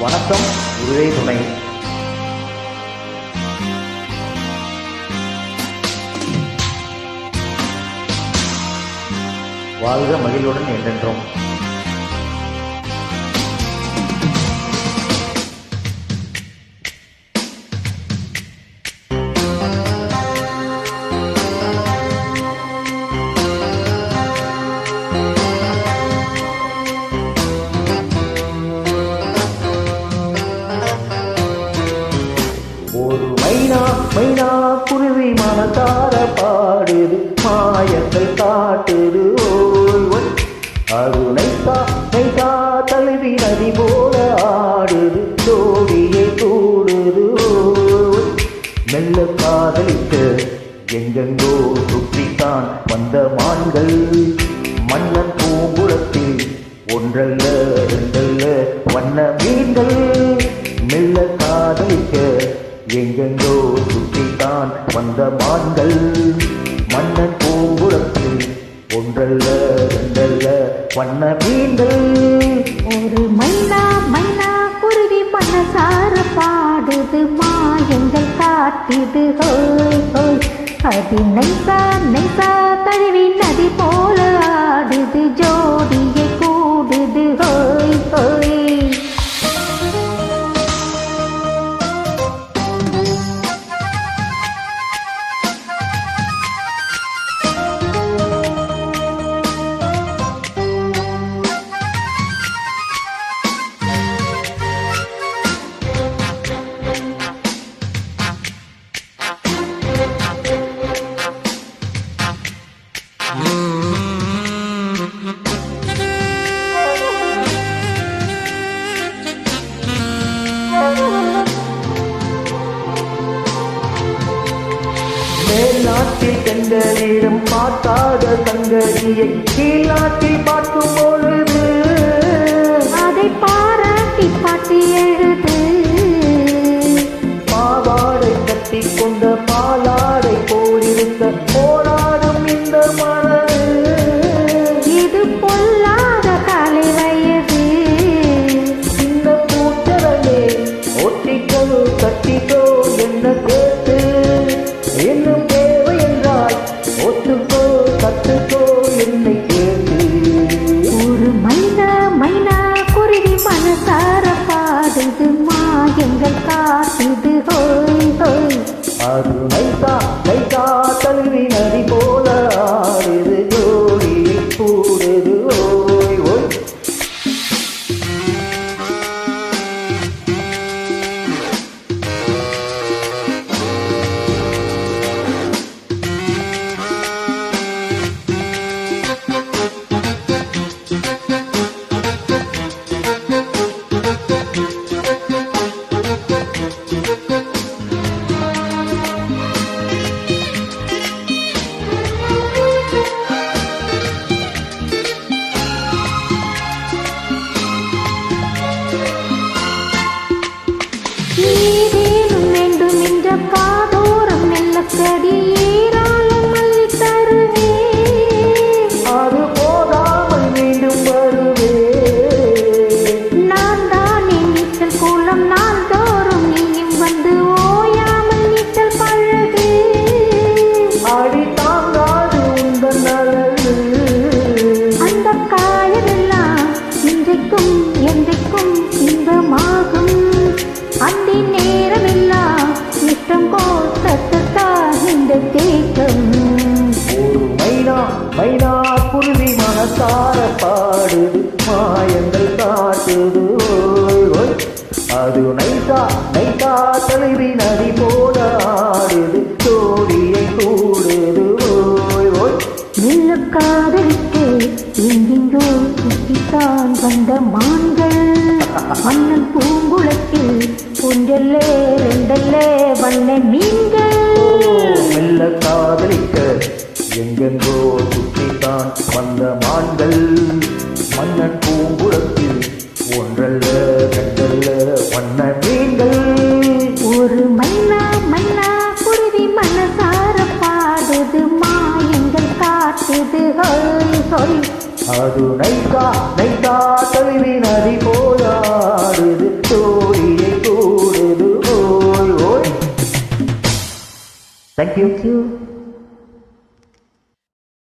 வணக்கம் குருவே துணை. வாழ்க மகிழ்வுடன் என்றென்றும். மனசார பாடுது மாயத்தை காட்டுது ஓய்வன் அருணை அது நைத்தா நதி போல ஆடுது ஜோடியை கூடுது ஓய் மெல்ல காதலித்து எங்கெங்கோ சுற்றித்தான் வந்த மான்கள். மன்னன் பூங்குளத்தில் ஒன்றல்ல ரெண்டல்ல வண்ண மீன்கள். மெல்ல காதலிக்க எங்கெங்கோ நான் வந்த மான்கள் மன்னன் பூங்குளத்தில் ஒன்றல்ல ரெண்டல்ல வண்ண மீன்கள். ஒரு மைனா மைனா குருவி மனசார பாடுது மாயங்கள் காட்டுது. ஹோய் ஹோய் அது நைசா நைசா தழுவி நதி போல ஆடுது. ஜோடியே மேல்நாட்டில் செங்கலிடம் பார்த்தாத சங்கதியை கீழ்நாட்டில் பார்க்கும் பொழுது அதை நீரேனும் வேண்டும் என்ற காதோரம் மனசார பாடுது மாயங்கள் காட்டுது. அது நைசா நைசா தலைவி நதி போல ஆடுது ஜோடியை கூடுது. மெல்ல காதலித்து எங்கெங்கோ சுற்றித்தான் வந்த மான்கள். மன்னன் பூங்குளத்தில் ஒன்றல்லே ரெண்டல்லே வண்ண மீன்கள். மெல்ல காதலிக்க எங்கெங்கோ தான் வந்த மான்கள். மன்னன் பூங்குளத்தில் ஒன்றல்ல கண்டல்ல வண்ண மீன்கள். ஒரு மன்னா மன்னா குருவி மனசார பாடுது மாயங்கள் காட்டுது சொல். அது நைதா நைதா கல்வி நதி போராடுது தோழியை கூடுது ஓய். ஓய் தேங்க்யூ